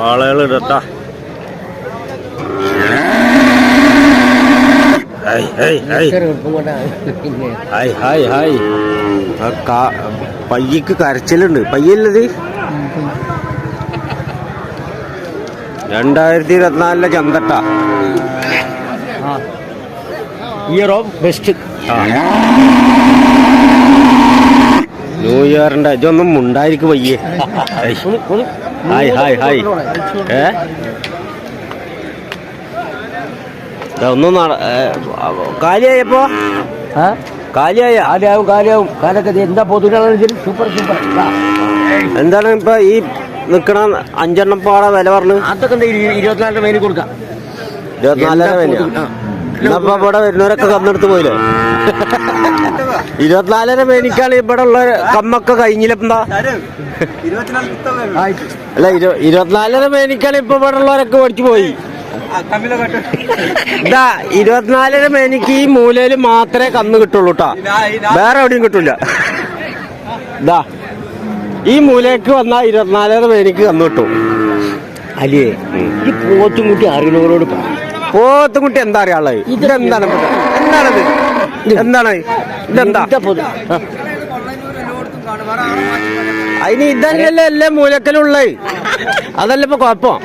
ആളുകൾ ഇടട്ടാ hi hi hi. Hi hi hi. ആ കാ- പയ്യക്ക് കരച്ചിലുണ്ട്. പയ്യല്ലത്? രണ്ടായിരത്തി ഇരുപത്തിനാലിലെ ചന്തട്ട. ഇയർ ഓഫ് ബെസ്റ്റ് ന്യൂ ഇയറിന്റെ ഇതൊന്നും ഉണ്ടായിരിക്കും പയ്യെ. Hi hi hi. ഏ? ഒന്നും കാലിയായപ്പോ? കാലിയായ? കാലിയാവും കാലിയാവും. കാലൊക്കെ എന്താ പൊതുവിനാണെങ്കിലും സൂപ്പർ സൂപ്പർ എന്താണ് ഇപ്പൊ ഈ നിക്കണ അഞ്ചെണ്ണം പാറ വില പറഞ്ഞു? അതൊക്കെ എന്താ ഇരു- ഇരുപത്തിനാലിന്റെ മേലിൽ കൊടുക്കാം. ഇരുപത്തിനാലര വിലയാ എന്നപ്പോ ഇവിടെ വരുന്നവരൊക്കെ കന്നെടുത്ത് പോയില്ലേ? ഇരുപത്തിനാലര മേനിക്കാണ് ഇവിടെ ഉള്ള കമ്മൊക്കെ കഴിഞ്ഞില്ലെന്താ അല്ല ഇരു- ഇരുപത്തിനാലര മേനിക്കാണ് ഇപ്പൊ ഇവിടെ ഉള്ളവരൊക്കെ മേടിച്ചു പോയി. ഇതാ ഇരുപത്തിനാലര മേനിക്ക് ഈ മൂലയിൽ മാത്രമേ കന്ന് കിട്ടുള്ളൂ കേട്ടാ വേറെ എവിടെയും കിട്ടൂല. ഇതാ ഈ മൂലയ്ക്ക് വന്നാ ഇരുപത്തിനാലര മേനിക്ക് കന്ന് കിട്ടും. അല്ലേ ഈ പോത്തും കുട്ടി അറിയുന്നവരോട് പറ. പോത്തുകുട്ടി എന്താ അറിയാൾ ഇതെന്താണ്? എന്താണത് എന്താണ്? ഇതെന്താ. അതിന് ഇതല്ലല്ലേ അല്ലേ മൂലക്കലുള്ളേ അതല്ല ഇപ്പൊ കുഴപ്പം.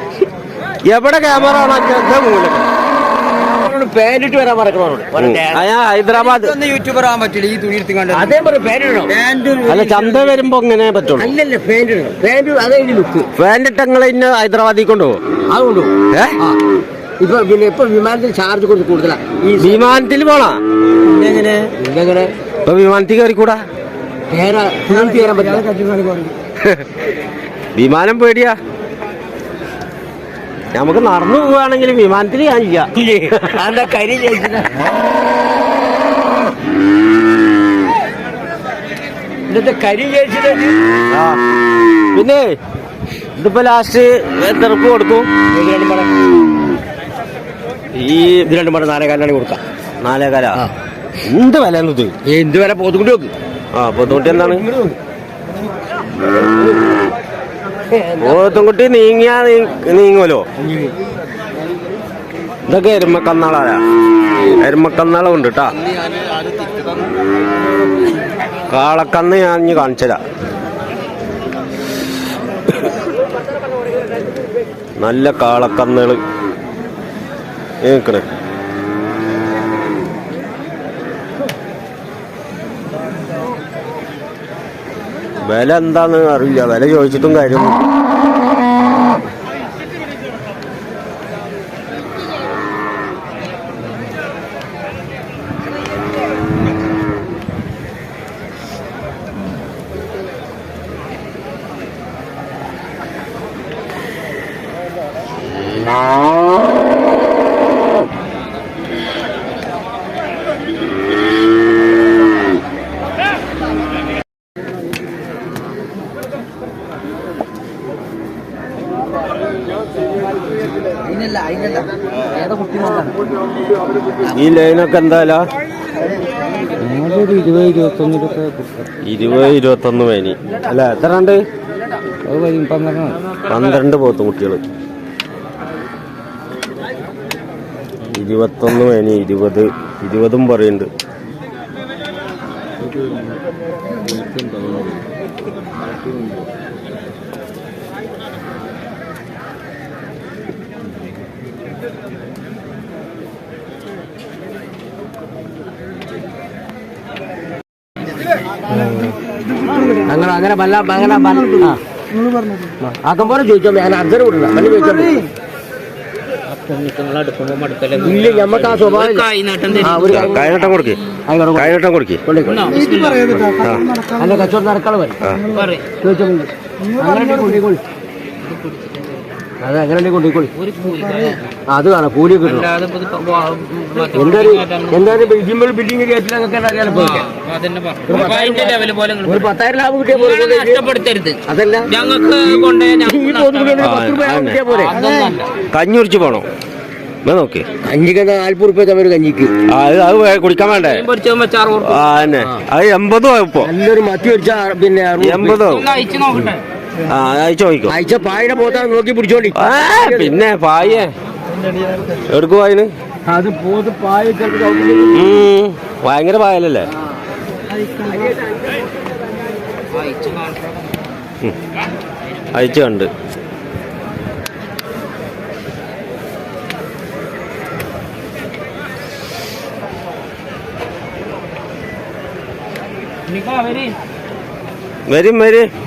എവിടെ ക്യാമറ ആണോ മൂലക്കൽ? അവരോട് പാന്റിട്ട് വരാൻ ഹൈദരാബാദ്. യൂട്യൂബർ ആവാൻ പറ്റില്ല ഈ തുണി അതേ അല്ല ചന്ത വരുമ്പോ ഇങ്ങനെ പറ്റുള്ളൂ. അല്ലല്ല ഇടണം. അതേ ലുക്ക്. ഇന്ന് ഹൈദരാബാദിൽ കൊണ്ടുപോകും. അതുകൊണ്ടു ഏ? ആ. ഇപ്പൊ പിന്നെ ഇപ്പൊ വിമാനത്തിൽ ചാർജ് കുറച്ച് കൂടുതലാ. ഈ വിമാനത്തിൽ പോണാ? എങ്ങനെ ഇതെങ്ങനെ? ഇപ്പൊ വിമാനത്തിൽ കയറിക്കൂടാ? പറ്റില്ല. വിമാനം പേടിയാ. നമുക്ക് നടന്നു പോവുകയാണെങ്കിൽ വിമാനത്തിൽ എന്താ കരി ചേച്ചിട്ട് ഇന്നത്തെ കരി ചേച്ചിട്ട് പിന്നെ ഇതിപ്പോ ലാസ്റ്റ് തെറുപ്പ് കൊടുക്കും. ഈ ഇത് രണ്ടും പറഞ്ഞ നാലേകാലാണ് കൊടുക്കാം. നാലേകാല. എന്ത് വില ഇത്? എന്ത് വില? പോത്തുകുട്ടി നോക്ക്. ആ പോത്തുകുട്ടി എന്താണ്? പോത്തുംകുട്ടി നീങ്ങിയാ നീങ്ങുമല്ലോ ഇതൊക്കെ എരുമക്കന്നാളാ. എരുമക്കന്നാള ഉണ്ട് കേട്ടാ കാളക്കന്ന് ഞാൻ ഇനി കാണിച്ചതാ നല്ല കാളക്കന്നുകൾ. നിൽക്കണേ വില എന്താണെന്ന് അറിയില്ല. വില ചോദിച്ചിട്ടും കാര്യം ഈ ലൈനൊക്കെ എന്തായാലും ഇരുപത് ഇരുപത്തൊന്നിലൊക്കെ ഇരുപത് ഇരുപത്തൊന്ന് മേനി അല്ല എത്ര ഉണ്ട്? പന്ത്രണ്ട്. പോത്ത് കുട്ടികൾ. ഇരുപത്തൊന്ന് മേനി ഇരുപത്. ഇരുപതും പറയുന്നുണ്ട്. അങ്ങനെ അങ്ങനെ വല്ല അങ്ങനെ ആക്കം പോലെ ചോദിച്ചോ ഞാൻ അർജന വിടില്ല പള്ളി ചോദിച്ചോ. ഇല്ല ആ സ്വഭാവം കൊടുക്ക്. കൊടുക്ക്. അല്ല കച്ചവടം നടക്കാളെ ചോദിച്ചോ അങ്ങനെ അത് അങ്ങനെ കൊണ്ടുപോയിക്കോളി ആ, അത് കാണാം കൂലി കിട്ടണം എന്തായാലും എന്തായാലും ബിൽഡിംഗ് ബിൽഡിംഗ് അറിയാലോ. ഒരു പത്തായിരം ലാഭം കിട്ടിയ പോലെ അതല്ല. ഞങ്ങൾക്ക് കഞ്ഞി കുടിച്ച് പോണോ? എന്നാ നോക്ക്. കഞ്ഞിക്ക് നാൽപ്പത് റുപ്യ തമ്മിൽ കഞ്ഞിക്ക്. അത് അത് കുടിക്കാൻ വേണ്ടേ? ആ തന്നെ അത് എൺപതോ ഇപ്പൊ. നല്ലൊരു മത്തി പിന്നെ എൺപതോ ചോദിക്കും. അയച്ച നോക്കി പിടിച്ചോണ്ടി. ആ, പിന്നെ പായേ. എടുക്കു പായന്. അത് പോത്ത് പായ ഭയങ്കര പായലല്ലേ? അയച്ചു കണ്ട്. വരും വരും.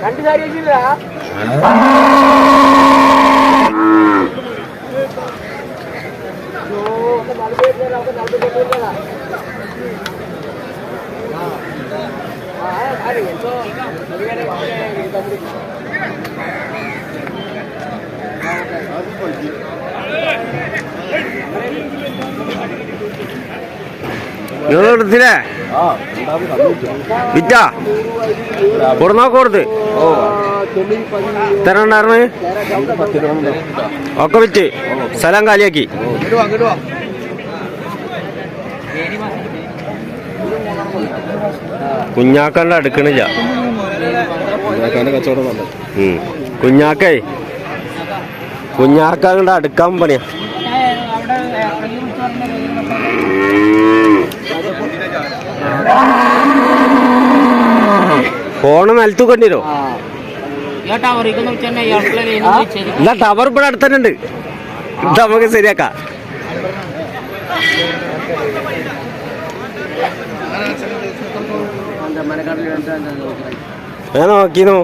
కంటి దారి వేసిందిరా ఒక నలభై ఏడు వేల ఒక నలభై తొమ్మిది వేల అది ఎంతో తమ్ముడు നിങ്ങൾ വിറ്റാ? കൊടുന്നോ കൊടുത്ത്. തരണ്ടായിരുന്നു ഒക്കെ വിറ്റ്. സ്ഥലം കാലിയാക്കി. കുഞ്ഞാക്കണ്ട അടുക്കണില്ല. കുഞ്ഞാക്കേ. കുഞ്ഞാക്കണ്ട അടുക്കാൻ പണിയാ. ഫോണ് നിലത്തു കണ്ടിരോ എന്നാ ടവർ ഇവിടെ ഉണ്ട്. ഇത് നമുക്ക് ശരിയാക്കാം. ഞാൻ നോക്കിന്നു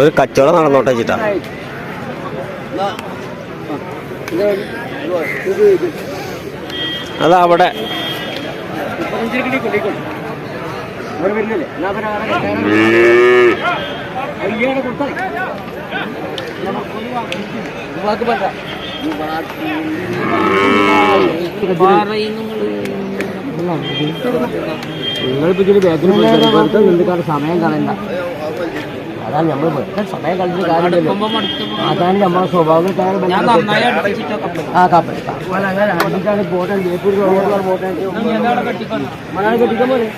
ഒരു കച്ചവടം നടന്നോട്ടെ ചിട്ടാ. അതാ അവിടെ നിങ്ങളിപ്പോ ഇതിന് ബാക്കിൽ നിന്നിക്കാണ് സമയം കളയണ്ട. അതാണ് നമ്മൾ വെറുതെ സമയം കളഞ്ഞിട്ട് കാര്യമില്ലല്ലോ അതാണ് നമ്മളെ സ്വഭാവം ആ കപ്പൽ അടിച്ചാണ് പോട്ടെ ജയ്പൂർ പോട്ടെ മലയാളം കെട്ടിക്കാൻ പോലെ